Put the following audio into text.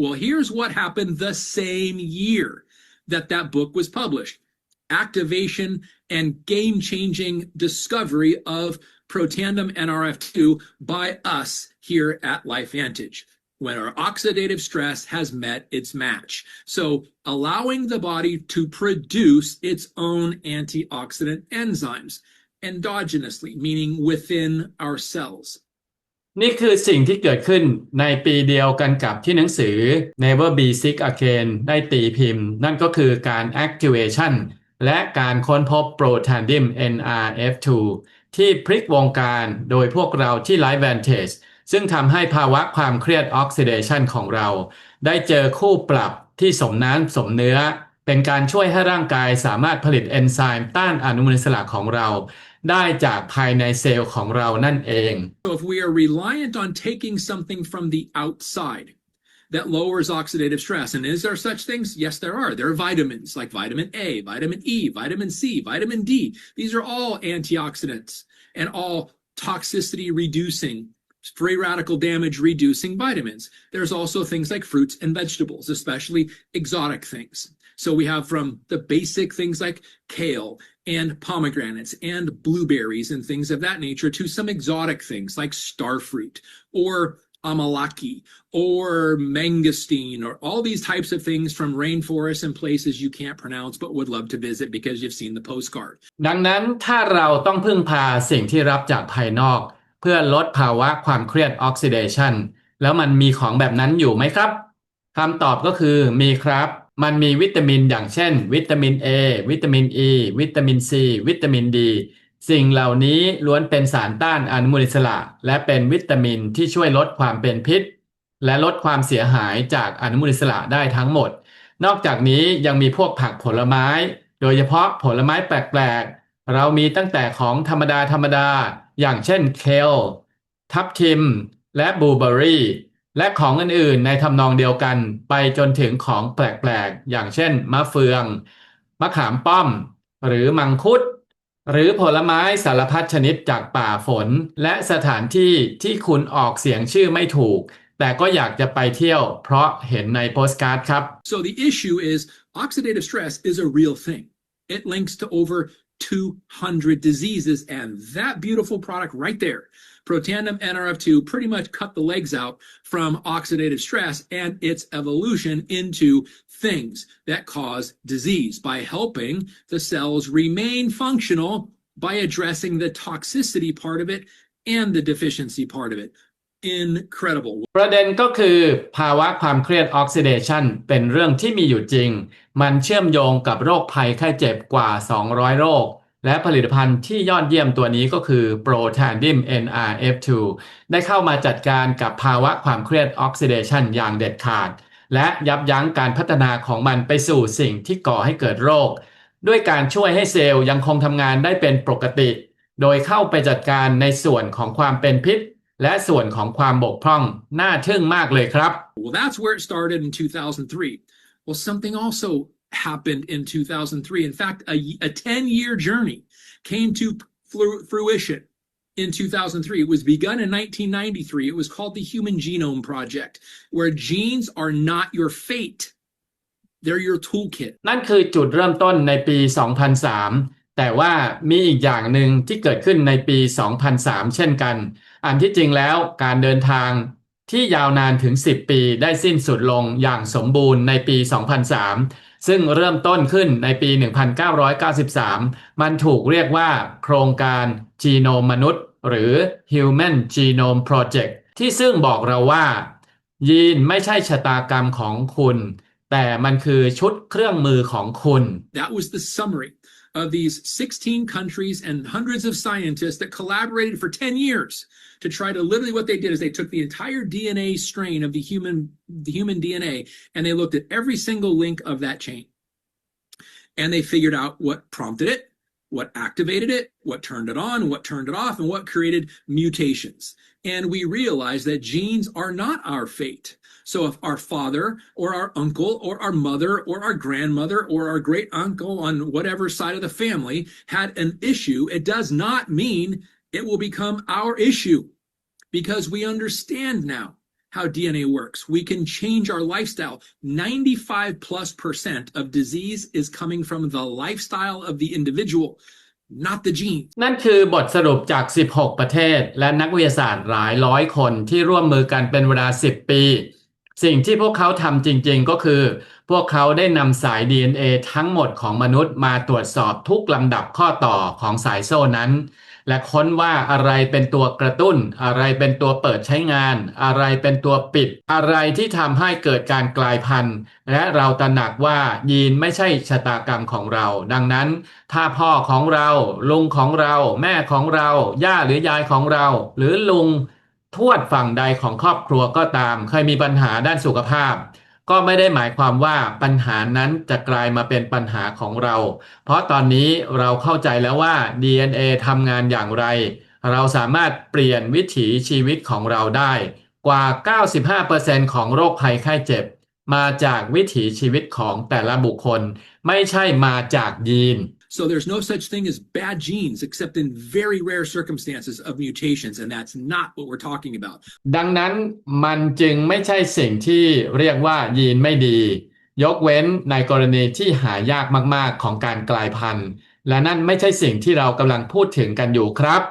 Well, here's what happened the same year that that book was published activation and game changing discovery of protandem NRF2 by us here at LifeVantage when our oxidative stress has met its match. So allowing the body to produce its own antioxidant enzymes endogenously, meaning within our cells. นี่คือสิ่งที่เกิดขึ้นในปีเดียวกันกับที่หนังสือ Never Be Sick Again ได้ตีพิมพ์ นั่นก็คือการ activation และการค้นพบ Protandim NRF2 ที่พลิกวงการโดยพวกเราที่ Life Vantage ซึ่งทำให้ภาวะความเครียด Oxidation ของเรา ได้เจอคู่ปรับที่สมน้ำสมเนื้อ เป็นการช่วยให้ร่างกายสามารถผลิตเอนไซม์ต้านอนุมูลอิสระของเรา ได้จากภายในเซลล์ของเรานั่นเอง So if we are reliant on taking something from the outside that lowers oxidative stress, and is there such things? Yes, there are. There are vitamins like vitamin A, vitamin E, vitamin C, vitamin D. These are all antioxidants and all toxicity reducing, free radical damage reducing vitamins. There's also things like fruits and vegetables, especially exotic things. So we have from the basic things like kale and pomegranates and blueberries and things of that nature to some exotic things like starfruit or amalaki or mangosteen or all these types of things from rainforests and places you can't pronounce but would love to visit because you've seen the postcard. ดังนั้นถ้าเราต้องพึ่งพาสิ่งที่รับจากภายนอก เพื่อลดภาวะความเครียดออกซิเดชันแล้วมันมีของแบบนั้นอยู่ไหมครับคำตอบก็คือมีครับ มันมีวิตามินอย่างเช่น วิตามิน A วิตามิน E วิตามิน C วิตามิน D สิ่งเหล่านี้ล้วนเป็นสารต้านอนุมูลอิสระ และเป็นวิตามินที่ช่วยลดความเป็นพิษ และลดความเสียหายจากอนุมูลอิสระได้ทั้งหมด นอกจากนี้ยังมีพวกผักผลไม้ โดยเฉพาะผลไม้แปลกๆ เรามีตั้งแต่ของธรรมดาธรรมดา อย่างเช่นเคลทับทิม และบลูเบอร์รี่ และของอื่นๆ ในทำนองเดียวกันไปจนถึงของแปลกๆ อย่างเช่น มะเฟือง มะขามป้อม หรือมังคุด หรือผลไม้สารพัดชนิดจากป่าฝน และสถานที่ที่คุณออกเสียงชื่อไม่ถูก แต่ก็อยากจะไปเที่ยวเพราะเห็นในโปสการ์ดครับ So the issue is oxidative stress is a real thing. It links to over 200 diseases, and that beautiful product right there, Protandem NRF2, pretty much cut the legs out from oxidative stress and its evolution into things that cause disease by helping the cells remain functional by addressing the toxicity part of it and the deficiency part of it. Incredible. ประเด็นก็คือภาวะความเครียดออกซิเดชันเป็นเรื่องที่มีอยู่จริง มันเชื่อมโยงกับโรคภัยไข้เจ็บกว่า 200 โรค และผลิตภัณฑ์ที่ยอดเยี่ยมตัวนี้ก็คือ Protandim NRF2 ได้เข้ามาจัดการกับภาวะความเครียดออกซิเดชันอย่างเด็ดขาด และยับยั้งการพัฒนาของมันไปสู่สิ่งที่ก่อให้เกิดโรค ด้วยการช่วยให้เซลล์ยังคงทำงานได้เป็นปกติ โดยเข้าไปจัดการในส่วนของความเป็นพิษ และส่วนของความบกพร่องน่าทึ่งมากเลยครับ Well, that's where it started in 2003. Well, something also happened in 2003. In fact, a, a 10 year journey came to fru- fruition in 2003. It was begun in 1993. It was called the Human Genome Project, where genes are not your fate, they're your toolkit. นั่นคือจุดเริ่มต้นในปี 2003 แต่ว่ามีอีกอย่างหนึ่งที่เกิดขึ้นในปี 2003 เช่นกัน อันที่จริงแล้วการเดินทางที่ยาวนานถึง 10 ปีได้สิ้นสุดลงอย่างสมบูรณ์ในปี 2003 ซึ่งเริ่มต้นขึ้นในปี 1993 มันถูกเรียกว่าโครงการจีโนมมนุษย์ หรือ Human Genome Project ที่ซึ่งบอกเราว่า ยีนไม่ใช่ชะตากรรมของคุณ แต่มันคือชุดเครื่องมือของคุณ That was the summary of these 16 countries and hundreds of scientists that collaborated for 10 years to try to literally what they did is they took the entire DNA strain of the human the human DNA and they looked at every single link of that chain. And they figured out what prompted it, what activated it, what turned it on, what turned it off, and what created mutations. And we realized that genes are not our fate. So if our father or our uncle or our mother or our grandmother or our great uncle on whatever side of the family had an issue, it does not mean it will become our issue because we understand now how DNA works. We can change our lifestyle. 95 plus percent of disease is coming from the lifestyle of the individual, not the genes. นั่นคือบทสรุปจาก 16 ประเทศ และนักวิทยาศาสตร์หลายร้อยคนที่ร่วมมือกันเป็นเวลา 10 ปี สิ่งที่พวกเขาทำจริงๆ ก็คือ พวกเขาได้นำสาย DNA ทั้งหมดของมนุษย์มาตรวจสอบทุกลำดับข้อต่อของสายโซ่นั้น และค้นว่าอะไรเป็นตัวกระตุ้น อะไรเป็นตัวเปิดใช้งาน อะไรเป็นตัวปิด อะไรที่ทำให้เกิดการกลายพันธุ์ และเราตระหนักว่ายีนไม่ใช่ชะตากรรมของเรา ดังนั้น ถ้าพ่อของเรา ลุงของเรา แม่ของเรา ย่าหรือยายของเรา หรือลุงทวดฝั่งใดของครอบครัวก็ตาม เคยมีปัญหาด้านสุขภาพ ก็ไม่ได้หมายความว่าปัญหานั้นจะกลายมาเป็นปัญหาของเรา เพราะตอนนี้เราเข้าใจแล้วว่า DNA ทำงานอย่างไร เราสามารถเปลี่ยนวิถีชีวิตของเราได้ กว่า 95%ของโรคภัยไข้เจ็บ มาจากวิถีชีวิตของแต่ละบุคคล ไม่ใช่มาจากยีน So there's no such thing as bad genes except in very rare circumstances of mutations, and that's not what we're talking about. ดังนั้นมันจึงไม่ใช่สิ่งที่เรียกว่ายีนไม่ดี ยกเว้นในกรณีที่หายากมาก ๆ ของการกลายพันธุ์ และนั่นไม่ใช่สิ่งที่เรากำลังพูดถึงกันอยู่ครับ